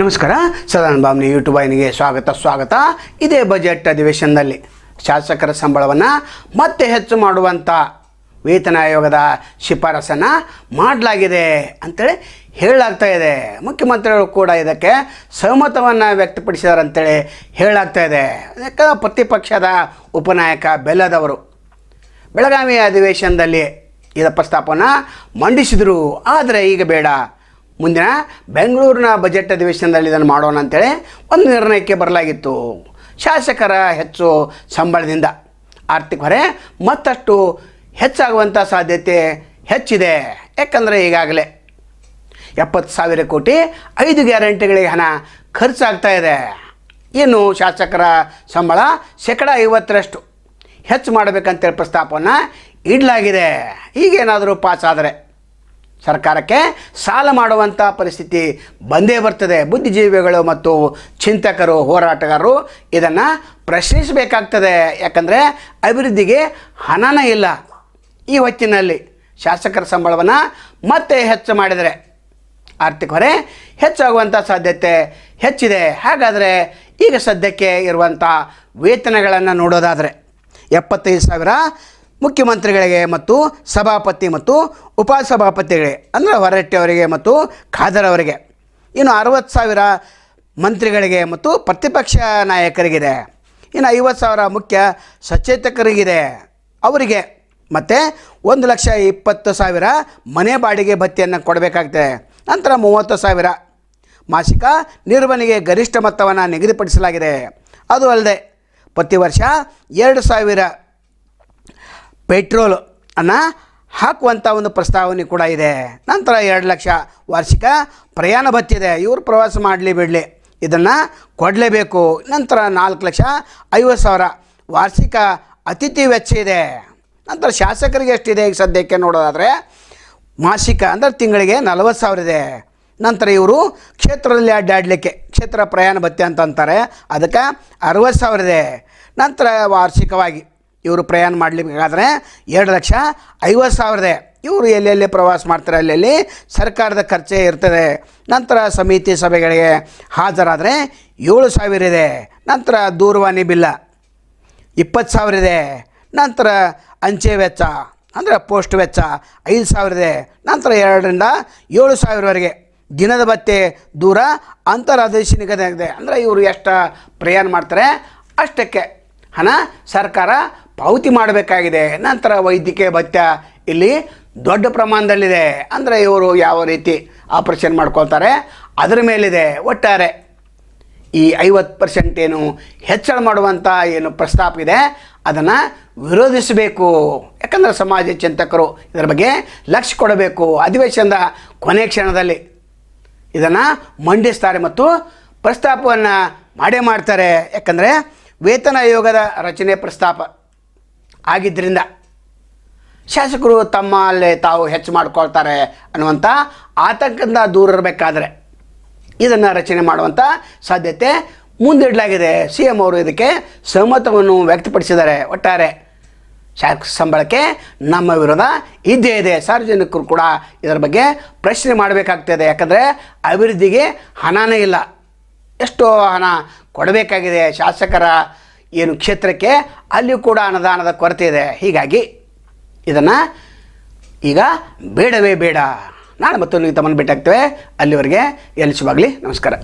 ನಮಸ್ಕಾರ, ಸದಾನಂದ ಬಾಮ್ನಿ ಯೂಟ್ಯೂಬ್ ವಾಹಿನಿಗೆ ಸ್ವಾಗತ ಸ್ವಾಗತ. ಇದೇ ಬಜೆಟ್ ಅಧಿವೇಶನದಲ್ಲಿ ಶಾಸಕರ ಸಂಬಳವನ್ನು ಮತ್ತೆ ಹೆಚ್ಚು ಮಾಡುವಂಥ ವೇತನ ಆಯೋಗದ ಶಿಫಾರಸನ್ನು ಮಾಡಲಾಗಿದೆ ಅಂತೇಳಿ ಹೇಳಲಾಗ್ತಾ ಇದೆ. ಮುಖ್ಯಮಂತ್ರಿಗಳು ಕೂಡ ಇದಕ್ಕೆ ಸಹಮತವನ್ನು ವ್ಯಕ್ತಪಡಿಸಿದ್ದಾರೆ ಅಂತೇಳಿ ಹೇಳಲಾಗ್ತಾ ಇದೆ. ಯಾಕಂದ್ರೆ ಪ್ರತಿಪಕ್ಷದ ಉಪನಾಯಕ ಬೆಲ್ಲದವರು ಬೆಳಗಾವಿ ಅಧಿವೇಶನದಲ್ಲಿ ಇದರ ಪ್ರಸ್ತಾಪವನ್ನು ಮಂಡಿಸಿದರು. ಆದರೆ ಈಗ ಬೇಡ. ಮುಂದಿನ ಬೆಂಗಳೂರಿನ ಬಜೆಟ್ ಅಧಿವೇಶನದಲ್ಲಿ ಇದನ್ನು ಮಾಡೋಣ ಅಂತೇಳಿ ಒಂದು ನಿರ್ಣಯಕ್ಕೆ ಬರಲಾಗಿತ್ತು. ಶಾಸಕರ ಹೆಚ್ಚು ಸಂಬಳದಿಂದ ಆರ್ಥಿಕ ಹೊರೆ ಮತ್ತಷ್ಟು ಹೆಚ್ಚಾಗುವಂಥ ಸಾಧ್ಯತೆ ಹೆಚ್ಚಿದೆ. ಯಾಕಂದರೆ ಈಗಾಗಲೇ ಎಪ್ಪತ್ತು ಸಾವಿರ ಕೋಟಿ ಐದು ಗ್ಯಾರಂಟಿಗಳಿಗೆ ಹಣ ಖರ್ಚಾಗ್ತಾ ಇದೆ. ಏನು ಶಾಸಕರ ಸಂಬಳ ಶೇಕಡ ಐವತ್ತರಷ್ಟು ಹೆಚ್ಚು ಮಾಡಬೇಕಂತೇಳಿ ಪ್ರಸ್ತಾಪವನ್ನು ಇಡಲಾಗಿದೆ. ಈಗೇನಾದರೂ ಪಾಸ್ ಆದರೆ ಸರ್ಕಾರಕ್ಕೆ ಸಾಲ ಮಾಡುವಂಥ ಪರಿಸ್ಥಿತಿ ಬಂದೇ ಬರ್ತದೆ. ಬುದ್ಧಿಜೀವಿಗಳು ಮತ್ತು ಚಿಂತಕರು, ಹೋರಾಟಗಾರರು ಇದನ್ನು ಪ್ರಶ್ನಿಸಬೇಕಾಗ್ತದೆ. ಯಾಕಂದರೆ ಅಭಿವೃದ್ಧಿಗೆ ಹಣನೇ ಇಲ್ಲ ಈ ಹೊತ್ತಿನಲ್ಲಿ. ಶಾಸಕರ ಸಂಬಳವನ್ನು ಮತ್ತೆ ಹೆಚ್ಚು ಮಾಡಿದರೆ ಆರ್ಥಿಕ ಹೊರೆ ಹೆಚ್ಚಾಗುವಂಥ ಸಾಧ್ಯತೆ ಹೆಚ್ಚಿದೆ. ಹಾಗಾದರೆ ಈಗ ಸದ್ಯಕ್ಕೆ ಇರುವಂಥ ವೇತನಗಳನ್ನು ನೋಡೋದಾದರೆ ಎಪ್ಪತ್ತೈದು ಸಾವಿರ ಮುಖ್ಯಮಂತ್ರಿಗಳಿಗೆ ಮತ್ತು ಸಭಾಪತಿ ಮತ್ತು ಉಪಸಭಾಪತಿಗಳಿಗೆ, ಅಂದರೆ ಹೊರಟ್ಟಿಯವರಿಗೆ ಮತ್ತು ಖಾದರ್ ಅವರಿಗೆ. ಇನ್ನು ಅರವತ್ತು ಸಾವಿರ ಮಂತ್ರಿಗಳಿಗೆ ಮತ್ತು ಪ್ರತಿಪಕ್ಷ ನಾಯಕರಿಗಿದೆ. ಇನ್ನು ಐವತ್ತು ಸಾವಿರ ಮುಖ್ಯ ಸಚೇತಕರಿಗಿದೆ. ಅವರಿಗೆ ಮತ್ತು ಒಂದು ಲಕ್ಷ ಇಪ್ಪತ್ತು ಸಾವಿರ ಮನೆ ಬಾಡಿಗೆ ಭತ್ಯೆಯನ್ನು ಕೊಡಬೇಕಾಗ್ತದೆ. ನಂತರ ಮೂವತ್ತು ಸಾವಿರ ಮಾಸಿಕ ನಿರ್ವಹಣೆಗೆ ಗರಿಷ್ಠ ಮೊತ್ತವನ್ನು ನಿಗದಿಪಡಿಸಲಾಗಿದೆ. ಅದು ಅಲ್ಲದೆ ಪ್ರತಿ ವರ್ಷ ಎರಡು ಸಾವಿರ ಪೆಟ್ರೋಲ್ ಅನ್ನು ಹಾಕುವಂಥ ಒಂದು ಪ್ರಸ್ತಾವನೆ ಕೂಡ ಇದೆ. ನಂತರ ಎರಡು ಲಕ್ಷ ವಾರ್ಷಿಕ ಪ್ರಯಾಣ ಭತ್ತಿದೆ ಇವರು ಪ್ರವಾಸ ಮಾಡಲಿ ಬಿಡಲಿ. ಇದನ್ನು ಕೊಡಲೇಬೇಕು. ನಂತರ ನಾಲ್ಕು ಲಕ್ಷ ಐವತ್ತು ಸಾವಿರ ವಾರ್ಷಿಕ ಅತಿಥಿ ವೆಚ್ಚ ಇದೆ. ನಂತರ ಶಾಸಕರಿಗೆ ಎಷ್ಟಿದೆ ಈಗ ಸದ್ಯಕ್ಕೆ ನೋಡೋದಾದರೆ? ಮಾಸಿಕ ಅಂದರೆ ತಿಂಗಳಿಗೆ ನಲವತ್ತು ಸಾವಿರ ಇದೆ. ನಂತರ ಇವರು ಕ್ಷೇತ್ರದಲ್ಲಿ ಅಡ್ಡಾಡಲಿಕ್ಕೆ, ಕ್ಷೇತ್ರ ಪ್ರಯಾಣ ಭತ್ಯೆ ಅಂತ ಅಂತಾರೆ. ಅದಕ್ಕೆ ಅರವತ್ತು ಸಾವಿರ ಇದೆ. ನಂತರ ವಾರ್ಷಿಕವಾಗಿ ಇವರು ಪ್ರಯಾಣ ಮಾಡಲಿಬೇಕಾದ್ರೆ ಎರಡು ಲಕ್ಷ ಐವತ್ತು ಸಾವಿರದೆ. ಇವರು ಎಲ್ಲೆಲ್ಲಿ ಪ್ರವಾಸ ಮಾಡ್ತಾರೆ, ಅಲ್ಲೆಲ್ಲಿ ಸರ್ಕಾರದ ಖರ್ಚೇ ಇರ್ತದೆ. ನಂತರ ಸಮಿತಿ ಸಭೆಗಳಿಗೆ ಹಾಜರಾದರೆ ಏಳು ಸಾವಿರ ಇದೆ. ನಂತರ ದೂರವಾಣಿ ಬಿಲ್ಲ ಇಪ್ಪತ್ತು ಸಾವಿರ ಇದೆ. ನಂತರ ಅಂಚೆ ವೆಚ್ಚ, ಅಂದರೆ ಪೋಸ್ಟ್ ವೆಚ್ಚ ಐದು ಸಾವಿರ ಇದೆ. ನಂತರ ಎರಡರಿಂದ ಏಳು ಸಾವಿರವರೆಗೆ ದಿನದ ಭತ್ತೆ ದೂರ ಅಂತರಾದೇಶ ನಿಗದಿ ಆಗಿದೆ ಅಂದರೆ ಇವರು ಎಷ್ಟು ಪ್ರಯಾಣ ಮಾಡ್ತಾರೆ ಅಷ್ಟಕ್ಕೆ. ಹಣ ಸರ್ಕಾರ ಪಾವತಿ ಮಾಡಬೇಕಾಗಿದೆ. ನಂತರ ವೈದ್ಯಕೀಯ ಭತ್ಯ ಇಲ್ಲಿ ದೊಡ್ಡ ಪ್ರಮಾಣದಲ್ಲಿದೆ. ಅಂದರೆ ಇವರು ಯಾವ ರೀತಿ ಆಪರೇಷನ್ ಮಾಡ್ಕೊಳ್ತಾರೆ, ಅದರ ಮೇಲಿದೆ ಒಟ್ಟಾರೆ ಈ ಐವತ್ತು ಪರ್ಸೆಂಟ್ ಏನು ಹೆಚ್ಚಳ ಮಾಡುವಂಥ ಏನು ಪ್ರಸ್ತಾಪ ಇದೆ, ಅದನ್ನು ವಿರೋಧಿಸಬೇಕು. ಯಾಕಂದರೆ ಸಮಾಜ ಚಿಂತಕರು ಇದರ ಬಗ್ಗೆ ಲಕ್ಷ್ಯ ಕೊಡಬೇಕು. ಅಧಿವೇಶನದ ಕೊನೆ ಕ್ಷಣದಲ್ಲಿ ಇದನ್ನು ಮಂಡಿಸ್ತಾರೆ ಮತ್ತು ಪ್ರಸ್ತಾಪವನ್ನು ಮಾಡೇ ಮಾಡ್ತಾರೆ. ಯಾಕಂದರೆ ವೇತನ ಆಯೋಗದ ರಚನೆ ಪ್ರಸ್ತಾಪ. ಆಗಿದ್ದರಿಂದ ಶಾಸಕರು ತಮ್ಮ ಅಲ್ಲೇ ತಾವು ಹೆಚ್ಚು ಮಾಡ್ಕೊಳ್ತಾರೆ ಅನ್ನುವಂಥ ಆತಂಕದಿಂದ ದೂರ ಇರಬೇಕಾದ್ರೆ ಇದನ್ನು ರಚನೆ ಮಾಡುವಂಥ ಸಾಧ್ಯತೆ ಮುಂದಿಡಲಾಗಿದೆ. ಸಿ ಎಂ ಅವರು ಇದಕ್ಕೆ ಸಹಮತವನ್ನು ವ್ಯಕ್ತಪಡಿಸಿದ್ದಾರೆ. ಒಟ್ಟಾರೆ ಶಾಸಕ ಸಂಬಳಕ್ಕೆ ನಮ್ಮ ವಿರೋಧ ಇದ್ದೇ ಇದೆ. ಸಾರ್ವಜನಿಕರು ಕೂಡ ಇದರ ಬಗ್ಗೆ ಪ್ರಶ್ನೆ ಮಾಡಬೇಕಾಗ್ತದೆ. ಯಾಕಂದರೆ ಅಭಿವೃದ್ಧಿಗೆ ಹಣನೇ ಇಲ್ಲ. ಎಷ್ಟೋ ಹಣ ಕೊಡಬೇಕಾಗಿದೆ ಶಾಸಕರ ಏನು ಕ್ಷೇತ್ರಕ್ಕೆ ಅಲ್ಲಿಯೂ ಕೂಡ ಅನುದಾನದ ಕೊರತೆ ಇದೆ. ಹೀಗಾಗಿ ಇದನ್ನು ಈಗ ಬೇಡವೇ ಬೇಡ. ನಾಳೆ ಮತ್ತೊಂದು ತಮ್ಮನ್ನು ಭೇಟಿ ಆಗ್ತೇವೆ ಅಲ್ಲಿವರೆಗೆ ಎಲ್ಲಿ ಶುಭಾಗಲಿ ನಮಸ್ಕಾರ.